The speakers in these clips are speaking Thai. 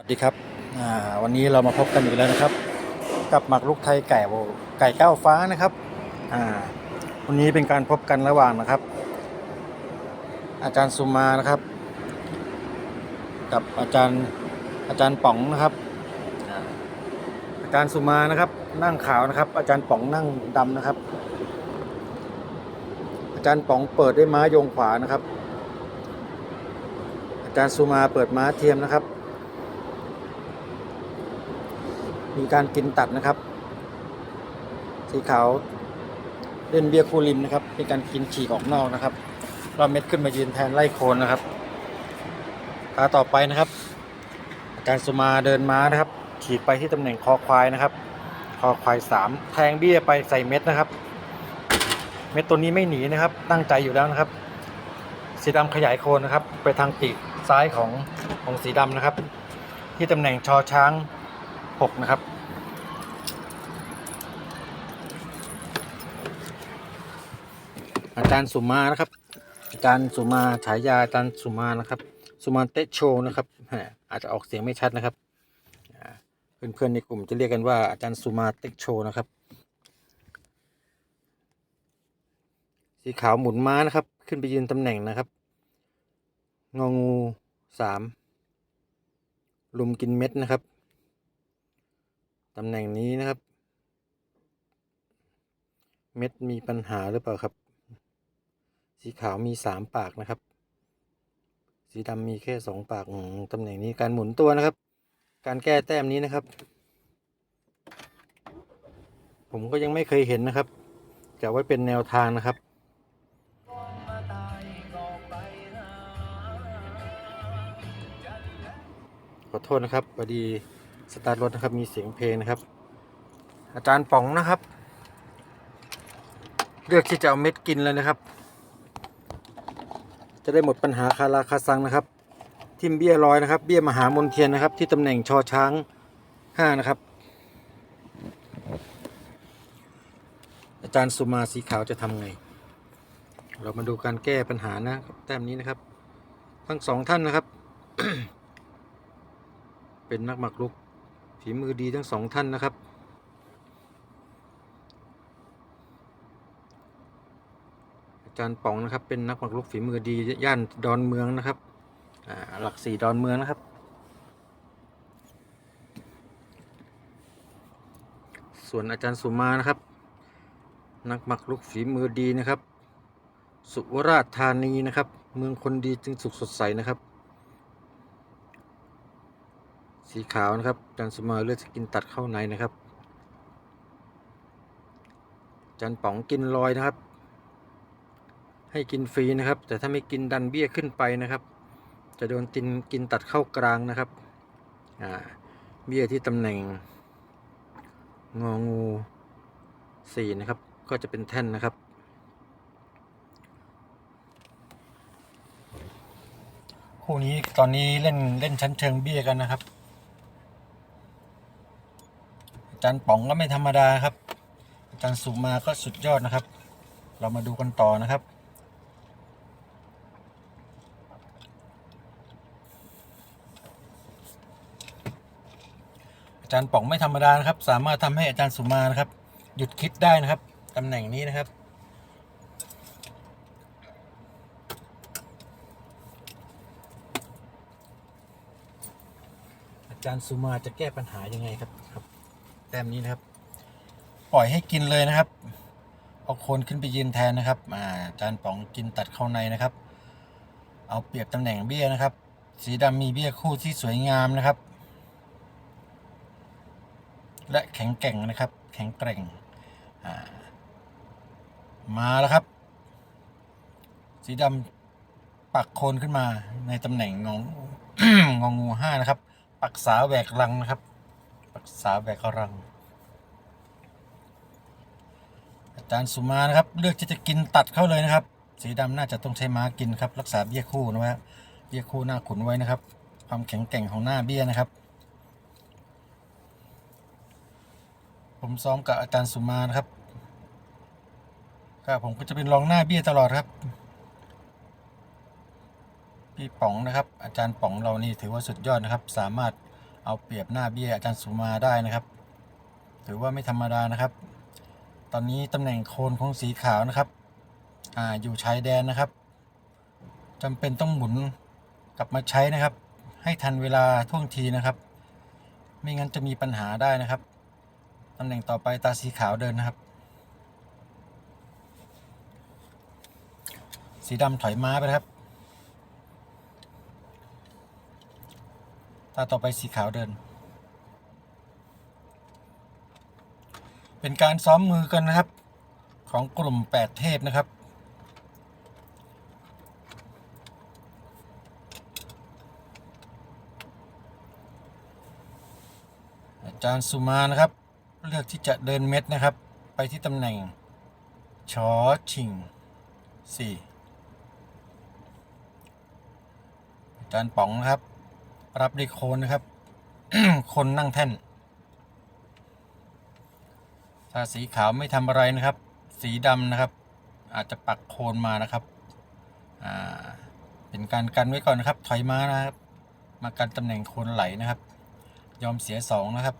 สวัสดีครับวันนี้เรามาพบกันอีกแล้วนะครับ กับหมักลูกไทยไก่โวไก่ก้าวฟ้านะครับวันนี้เป็นการพบกันระหว่างนะครับ อาจารย์สุมานะครับ กับอาจารย์อาจารย์ป๋องนะครับ อาจารย์สุมานะครับ นั่งขาวนะครับ อาจารย์ป๋องนั่งดำนะครับ อาจารย์ป๋องเปิดด้วยม้ายงขวานะครับ อาจารย์สุมาเปิดม้าเทียมนะครับ มีการกินตัดนะครับ สีขาวเล่นเบียร์คูริมนะครับมีการกินฉีกออกนอกนะครับเราเม็ดขึ้นมายืนแทนไล่โคนนะครับตาต่อไปนะครับอาจารย์สุมาเดินม้านะครับ ฉีดไปที่ตำแหน่งคอควายนะครับ คอควายสามแทงเบี้ยไปใส่เม็ดนะครับ เม็ดตัวนี้ไม่หนีนะครับ ตั้งใจอยู่แล้วนะครับ สีดำขยายโคนนะครับ ไปทางปีกซ้ายของของสีดำนะครับ ที่ตำแหน่งชอช้าง 6 นะครับ อาจารย์สุมานะครับ อาจารย์สุมาฉายาอาจารย์สุมานะครับสุมาเตโชนะครับอาจจะออกเสียงไม่ชัดนะครับเพื่อนๆในกลุ่มจะเรียกกันว่าอาจารย์สุมาเตโชนะครับ สีขาวหมุนม้านะครับ ขึ้นไปยืนตำแหน่งนะครับ งองูสามลุมกินเม็ดนะครับ ตำแหน่งนี้นะครับ เม็ดมีปัญหาหรือเปล่าครับ สีขาวมีสามปากนะครับ สีดำมีแค่สองปากตำแหน่งนี้การหมุนตัวนะครับ การแก้แต้มนี้นะครับ ผมก็ยังไม่เคยเห็นนะครับ จะไว้เป็นแนวทางนะครับขอโทษนะครับพอดี สตาร์ทรถนะครับมีเสียงเพลงนะครับ อาจารย์ป๋องนะครับ เลือกที่จะเอาเม็ดกินเลยนะครับ จะได้หมดปัญหาคาราคาซังนะครับ ทิมเบี้ยลอยนะครับ เบี้ยมหามนเทียนนะครับ ที่ตำแหน่งชอช้างห้านะครับ อาจารย์สุมาสีขาวจะทำไง เรามาดูการแก้ปัญหานะแต้มนี้นะครับ ทั้งสองท่านนะครับ เป็นนักหมักลุก ฝีมือดีทั้งสองท่านนะครับ อาจารย์ป๋องนะครับ เป็นนักหมักลุกฝีมือดีย่านดอนเมืองนะครับหลักสี่ดอนเมืองนะครับ ส่วนอาจารย์สุมานะครับ นักหมักลุกฝีมือดีนะครับ สุวราษธานีนะครับ เมืองคนดีจึงสุขสดใสนะครับ สีขาวนะครับจันสมาเลือกจะกินตัดเข้าในนะครับ จันป๋องกินลอยนะครับ ให้กินฟรีนะครับ แต่ถ้าไม่กินดันเบี้ยขึ้นไปนะครับ จะโดนตินกินตัดเข้ากลางนะครับอ่าเบี้ยที่ตำแหน่ง งองูสี่นะครับ ก็จะเป็นแท่นนะครับคู่นี้ตอนนี้เล่นเล่นชั้นเชิงเบี้ยกันนะครับ อา จารย์ป๋องก็ไม่ธรรมดาครับอาจารย์สุมาก็สุดยอดนะครับ เรามาดูกันต่อนะครับ อาจารย์ป๋องไม่ธรรมดานะครับ สามารถทำให้อาจารย์สุมานะครับ หยุดคิดได้นะครับตำแหน่งนี้นะครับอาจารย์สุมาจะแก้ปัญหายังไงครับครับ แต้มนี้นะครับ ปล่อยให้กินเลยนะครับเอาโคนขึ้นไปยืนแทนนะครับอาจารย์ป๋องกินตัดเข้าในนะครับ เอาเปรียบตำแหน่งเบี้ยนะครับ สีดำมีเบี้ยคู่ที่สวยงามนะครับ และแข็งแกร่งนะครับ แข็งแกร่งามาแล้วครับ สีดำปักโคนขึ้นมาในตำแหน่งงงงองูห้านะครับ ปักษาแหวกรังนะครับ ปักษาแหวกรัง อาจารย์สุมานะครับ เลือกที่จะกินตัดเข้าเลยนะครับ สีดำน่าจะต้องใช้ม้ากินครับ รักษาเบี้ยคู่นะฮะเบี้ยคู่หน้าขุนไว้นะครับ ความแข็งแกร่งของหน้าเบี้ยนะครับ ผมซ้อมกับอาจารย์สุมานะครับก็ผมก็จะเป็นรองหน้าเบี้ยตลอดครับพี่ป๋องนะครับ อาจารย์ป๋องเรานี่ถือว่าสุดยอดนะครับ สามารถ เอาเปรียบหน้าเบี้ยอาจารย์สุมาได้นะครับ ถือว่าไม่ธรรมดานะครับ ตอนนี้ตำแหน่งโคนของสีขาวนะครับอ่าอยู่ชายแดนนะครับจำเป็นต้องหมุนกลับมาใช้นะครับ ให้ทันเวลาท่วงทีนะครับ ไม่งั้นจะมีปัญหาได้นะครับตำแหน่งต่อไปตาสีขาวเดินนะครับ สีดำถอยม้าไปครับ ตาต่อไปสีขาวเดิน เป็นการซ้อมมือกันนะครับ ของกลุ่ม8เทพนะครับอาจารย์สุมานะครับ เลือกที่จะเดินเม็ดนะครับ ไปที่ตำแหน่งชอชิงสี่อาจารย์ป๋องนะครับ รับด้วยโคนนะครับ คนนั่งแท่น ถ้าสีขาวไม่ทำอะไรนะครับ สีดำนะครับ อาจจะปักโคนมานะครับ อ่า เป็นการกันไว้ก่อนนะครับ ถอยมานะครับ มากันตำแหน่งโคนไหลนะครับ ยอมเสียสองนะครับ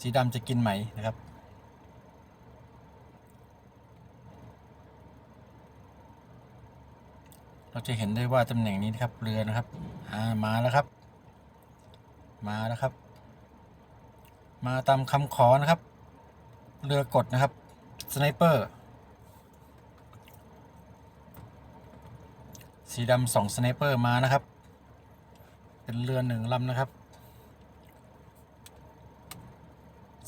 สีดำจะกินไหมนะครับเราจะเห็นได้ว่าตำแหน่งนี้นะครับเรือนะครับ อ่า มาแล้วครับ มาแล้วครับ มาตามคำขอนะครับ เรือกดนะครับสไนเปอร์สีดำสองสไนเปอร์มานะครับ เป็นเรือหนึ่งลำนะครับ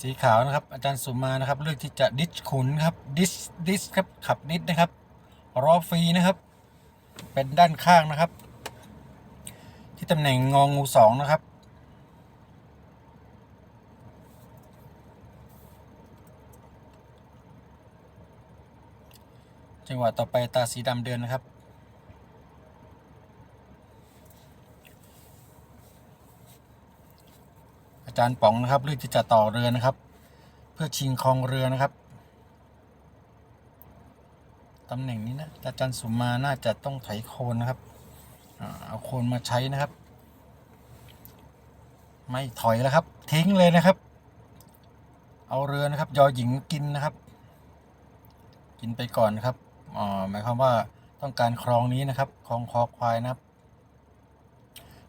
สีขาวนะครับ อาจารย์สุมานะครับ เลือกที่จะดิชขุนครับดิสดิสครับขับดิสนะครับรอฟรีนะครับ เป็นด้านข้างนะครับ ที่ตำแหน่งงองูสองนะครับ จังหวะต่อไปตาสีดำเดินนะครับ อาจารย์ป๋องนะครับเลือกที่จะต่อเรือนะครับ เพื่อชิงครองเรือนะครับตำแหน่งนี้นะอาจารย์สุมาน่าจะต้องไถโคนนะครับเอาโคนมาใช้นะครับ ไม่ถอยแล้วครับ ทิ้งเลยนะครับ เอาเรือนะครับ ยอหญิงกินนะครับ กินไปก่อนนะครับ หมายความว่าต้องการคลองนี้นะครับคลองคอควายนะครับ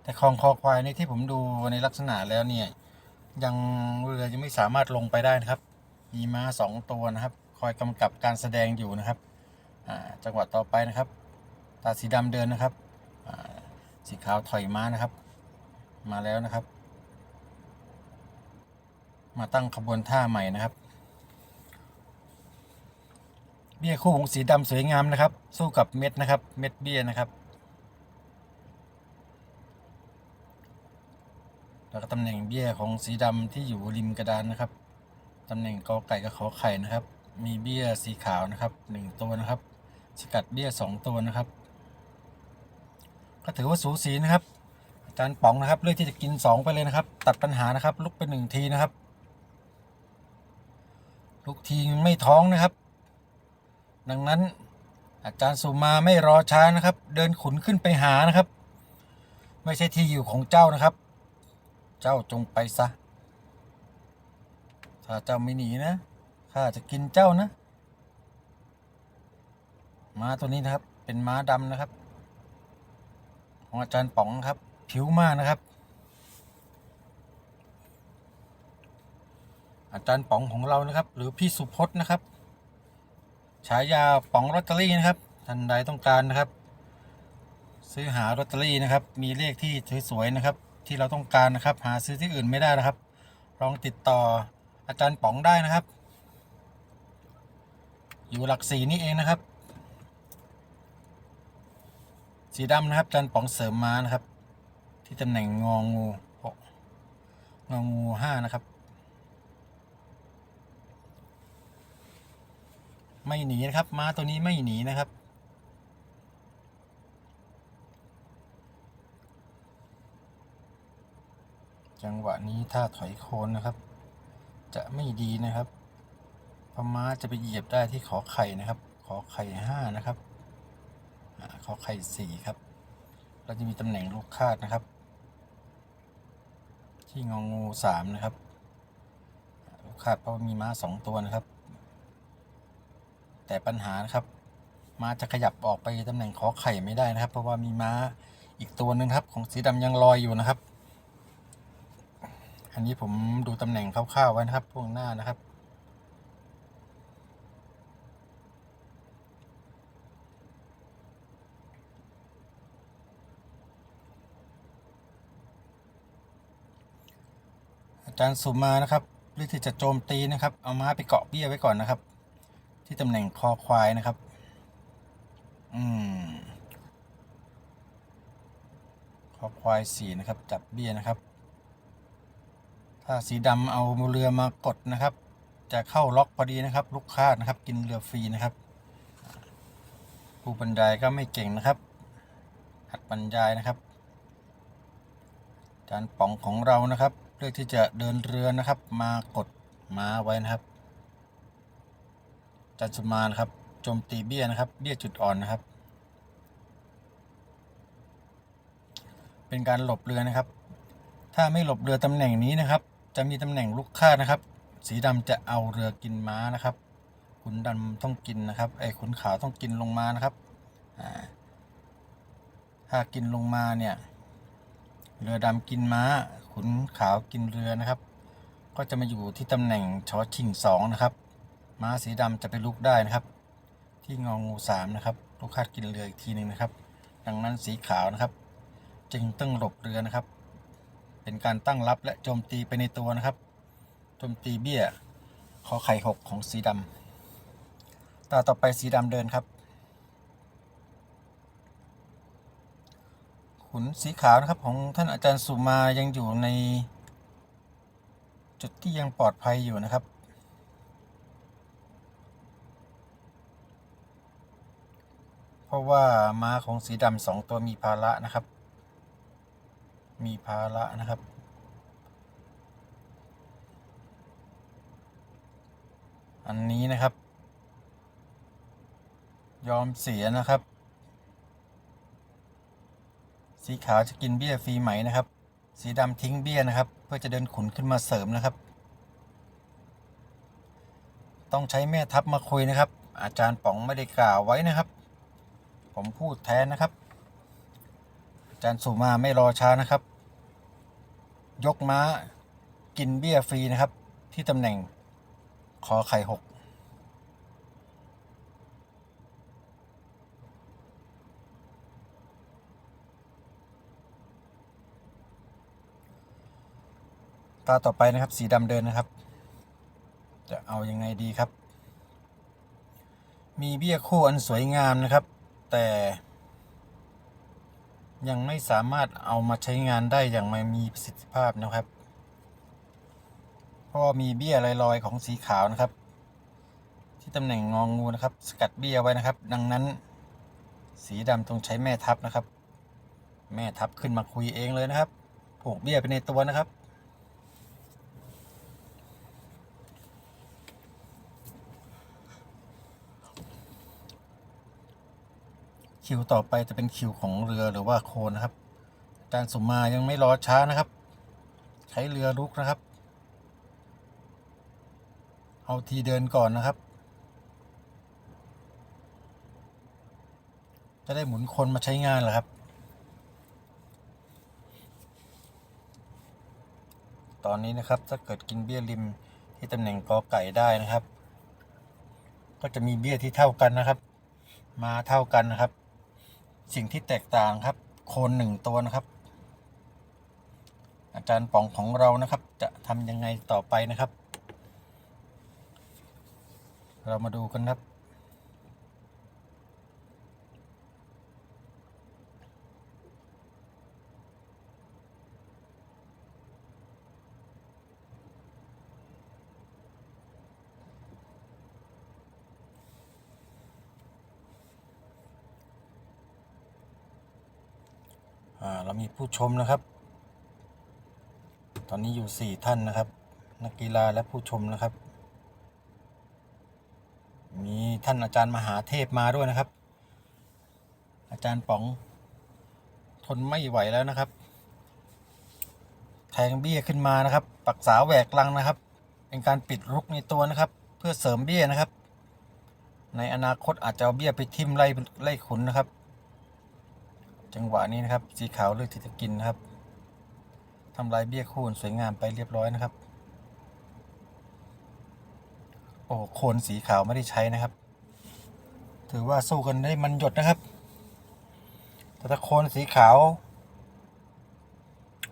แต่คลองคอควายนี่ที่ผมดูในลักษณะแล้วเนี่ย ยังเรือยังไม่สามารถลงไปได้นะครับ มีม้าสองตัวนะครับ คอยกำกับการแสดงอยู่นะครับจังหวะต่อไปนะครับ ตาสีดำเดินนะครับสีขาวถอยม้านะครับ มาแล้วนะครับ มาตั้งขบวนท่าใหม่นะครับ เบี้ยคู่ของสีดำสวยงามนะครับ สู้กับเม็ดนะครับ เม็ดเบี้ยนะครับ แล้วก็ตำแหน่งเบี้ยของสีดำที่อยู่ริมกระดานนะครับตำแหน่งกอไก่กับขอไข่นะครับ มีเบี้ยสีขาวนะครับหนึ่งตัวนะครับ สกัดเบี้ยสองตัวนะครับ ก็ถือว่าสูสีนะครับอาจารย์ป๋องนะครับเลือกที่จะกินสองไปเลยนะครับ ตัดปัญหานะครับ ลุกไปหนึ่งทีนะครับ ลุกทีไม่ท้องนะครับ ดังนั้นอาจารย์สุมาไม่รอช้านะครับ เดินขุนขึ้นไปหานะครับ ไม่ใช่ที่อยู่ของเจ้านะครับ เจ้าจงไปซะ ถ้าเจ้าไม่หนีนะข้าจะกินเจ้านะ ม้าตัวนี้นะครับ เป็นม้าดำนะครับ ของอาจารย์ป๋องครับ ผิวมากนะครับ อาจารย์ป๋องของเรานะครับ หรือพี่สุพจน์นะครับ ฉายาป๋องลอตเตอรี่นะครับ ท่านใดต้องการนะครับ ซื้อหาลอตเตอรี่นะครับ มีเลขที่สวยๆนะครับ ที่เราต้องการนะครับ หาซื้อที่อื่นไม่ได้นะครับ ลองติดต่ออาจารย์ป๋องได้นะครับ อยู่หลักสี่นี่เองนะครับ สีดำนะครับอาจารย์ป๋องเสริมมานะครับ ที่ตำแหน่งงองูหกงองูห้านะครับ ไม่หนีนะครับ ม้าตัวนี้ไม่หนีนะครับ จังหวะนี้ถ้าถอยโคนนะครับ จะไม่ดีนะครับพม้าจะไปเหยียบได้ที่ขอไข่นะครับ ขอไข่ห้านะครับขอไข่สี่ครับ เราจะมีตำแหน่งลูกคาดนะครับ ที่งองูสามนะครับ ลูกคาดเพราะมีม้าสองตัวนะครับ แต่ปัญหานะครับม้าจะขยับออกไปตำแหน่งขอไข่ไม่ได้นะครับ เพราะว่ามีม้าอีกตัวหนึ่งครับ ของสีดำยังลอยอยู่นะครับ อันนี้ผมดูตำแหน่งคร่าวๆไว้นะครับพวงหน้านะครับ อาจารย์สุมานะครับเลือกที่จะโจมตีนะครับ เอาม้าไปเกาะเบี้ยไว้ก่อนนะครับ ที่ตำแหน่งคอควายนะครับ อืม คอควายสีนะครับ จับเบี้ยนะครับ ถ้าสีดำเอาเรือมากดนะครับ จะเข้าล็อกพอดีนะครับ ลูกค้าดนะครับ กินเรือฟรีนะครับผู้บรรยายก็ไม่เก่งนะครับ หัดบรรยายนะครับจารย์ป๋องของเรานะครับ เลือกที่จะเดินเรือนะครับ มากดมาไว้นะครับ จารย์สุมานะครับโจมตีเบี้ยนะครับ เบี้ยจุดอ่อนนะครับ เป็นการหลบเรือนะครับ ถ้าไม่หลบเรือตำแหน่งนี้นะครับ จะมีตำแหน่งลูกค้านะครับ สีดำจะเอาเรือกินม้านะครับขุนดำต้องกินนะครับไอ้ขุนขาวต้องกินลงมานะครับอ่าถ้ากินลงมาเนี่ยเรือดำกินม้า ขุนขาวกินเรือนะครับ ก็จะมาอยู่ที่ตำแหน่งชอชิงสองนะครับ ม้าสีดำจะไปลุกได้นะครับ ที่งองูสามนะครับลูกคาดกินเรืออีกทีหนึ่งนะครับ ดังนั้นสีขาวนะครับ จึงต้องหลบเรือนะครับ เป็นการตั้งรับและโจมตีไปในตัวนะครับโจมตีเบี้ยขอไข่หกของสีดำตาต่อไปสีดำเดินครับ ขุนสีขาวนะครับของท่านอาจารย์สุมายังอยู่ในจุดที่ยังปลอดภัยอยู่นะครับ เพ ราะว่าม้าของสีดำสองตัวมีภาระนะครับ มีภาระนะครับ อันนี้นะครับ ยอมเสียนะครับ สีขาวจะกินเบี้ยฟรีไหมนะครับ สีดำทิ้งเบี้ยนะครับ เพื่อจะเดินขุนขึ้นมาเสริมนะครับ ต้องใช้แม่ทัพมาคุยนะครับ อาจารย์ป๋องไม่ได้กล่าวไว้นะครับ ผมพูดแทนนะครับ อาจารย์สุมาไม่รอช้านะครับ ยกม้ากินเบี้ยฟรีนะครับ ที่ตำแหน่งขอไข่หกตาต่อไปนะครับ สีดำเดินนะครับ จะเอายังไงดีครับ มีเบี้ยคู่อันสวยงามนะครับ แต่ยังไม่สามารถเอามาใช้งานได้อย่างไม่มีประสิทธิภาพนะครับ เพราะมีเบี้ยลอยๆของสีขาวนะครับ ที่ตำแหน่งงองงูนะครับ สกัดเบี้ยไว้นะครับ ดังนั้น สีดำต้องใช้แม่ทัพนะครับ แม่ทัพขึ้นมาคุยเองเลยนะครับผูกเบี้ยไปในตัวนะครับ คิวต่อไปจะเป็นคิวของเรือหรือว่าโคนนะครับอาจารย์สุมายังไม่รอช้านะครับ ใช้เรือรุกนะครับ เอาทีเดินก่อนนะครับ จะได้หมุนคนมาใช้งานเหรอครับ ตอนนี้นะครับถ้าเกิดกินเบี้ยริมที่ตำแหน่งกอไก่ได้นะครับ ก็จะมีเบี้ยที่เท่ากันนะครับ มาเท่ากันนะครับ สิ่งที่แตกต่างครับ โคนหนึ่งตัวนะครับ อาจารย์ป๋องของเรานะครับ จะทำยังไงต่อไปนะครับ เรามาดูกันครับ ผู้ชมนะครับ ตอนนี้อยู่สี่ท่านนะครับ นักกีฬาและผู้ชมนะครับ มีท่านอาจารย์มหาเทพมาด้วยนะครับ อาจารย์ป๋องทนไม่ไหวแล้วนะครับ แทงเบี้ยขึ้นมานะครับ ปักษาแหวกลังนะครับ เป็นการปิดรุกในตัวนะครับ เพื่อเสริมเบี้ยนะครับ ในอนาคตอาจจะเอาเบี้ยไปทิ่มไล่ไล่ขุนนะครับ จังหวะนี้นะครับ สีขาวเลือกที่จะกินนะครับทำลายเบี้ยคูนสวยงามไปเรียบร้อยนะครับ โอ้โคนสีขาวไม่ได้ใช้นะครับ ถือว่าสู้กันได้มันหยดนะครับ แต่ถ้าโคนสีขาว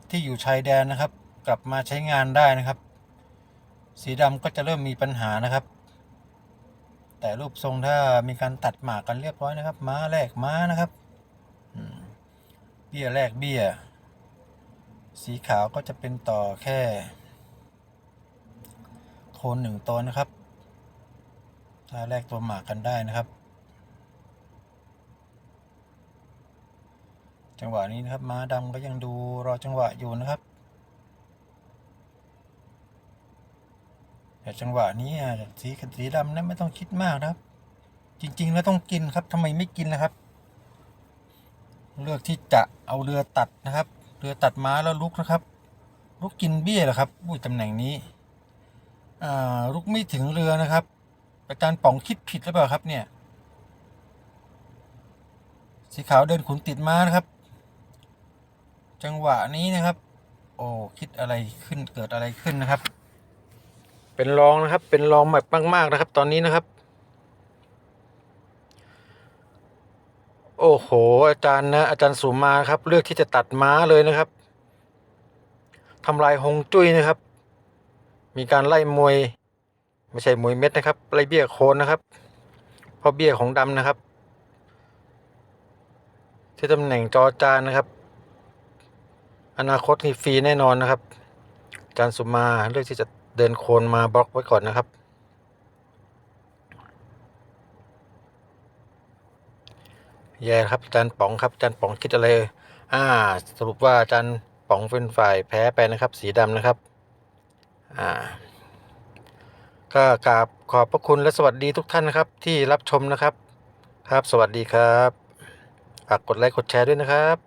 ที่อยู่ชายแดนนะครับ กลับมาใช้งานได้นะครับ สีดำก็จะเริ่มมีปัญหานะครับ แต่รูปทรงถ้ามีการตัดหมากกันเรียบร้อยนะครับ ม้าแรกม้านะครับ อืม เบี้ยแรกเบี้ย สีขาวก็จะเป็นต่อแค่ โคนหนึ่งตัวนะครับ ถ้าแลกตัวหมากกันได้นะครับ จังหวะนี้นะครับ ม้าดำก็ยังดูรอจังหวะอยู่นะครับแต่จังหวะนี้สีสีดำนั้นไม่ต้องคิดมากนะครับ จริง ๆ แล้วต้องกินครับทำไมไม่กินนะครับ เลือกที่จะเอาเรือตัดนะครับ เรือตัดม้าแล้วลุกนะครับ ลุกกินเบี้ยเหรอครับอุ้ยตำแหน่งนี้อ่าลุกไม่ถึงเรือนะครับอาจารย์ป๋องคิดผิดหรือเปล่าครับเนี่ยสีขาวเดินขุนติดม้านะครับ จังหวะนี้นะครับ โอ้คิดอะไรขึ้นเกิดอะไรขึ้นนะครับ เป็นรองนะครับเป็นรองแบบมากๆนะครับ ตอนนี้นะครับ โอ้โห อาจารย์นะอาจารย์สุมาครับ เลือกที่จะตัดม้าเลยนะครับทำลายฮงจุ้ยนะครับ มีการไล่มวย ไม่ใช่มวยเม็ดนะครับไล่เบี้ยโคนนะครับ เพราะเบี้ยของดำนะครับ ที่ตำแหน่งจอจานนะครับ อนาคตนี่ฟรีแน่นอนนะครับอาจารย์สุมาเลือกที่จะเดินโคนมาบล็อกไว้ก่อนนะครับ แย่ครับอาจารย์ป๋องครับอาจารย์ป๋องคิดอะไรอ่า สรุปว่าอาจารย์ป๋องเป็นฝ่ายแพ้ไปนะครับ สีดำนะครับ อ่า ก็กราบขอบพระคุณและสวัสดีทุกท่านนะครับ ที่รับชมนะครับ ครับสวัสดีครับฝากกดไลค์กดแชร์ด้วยนะครับ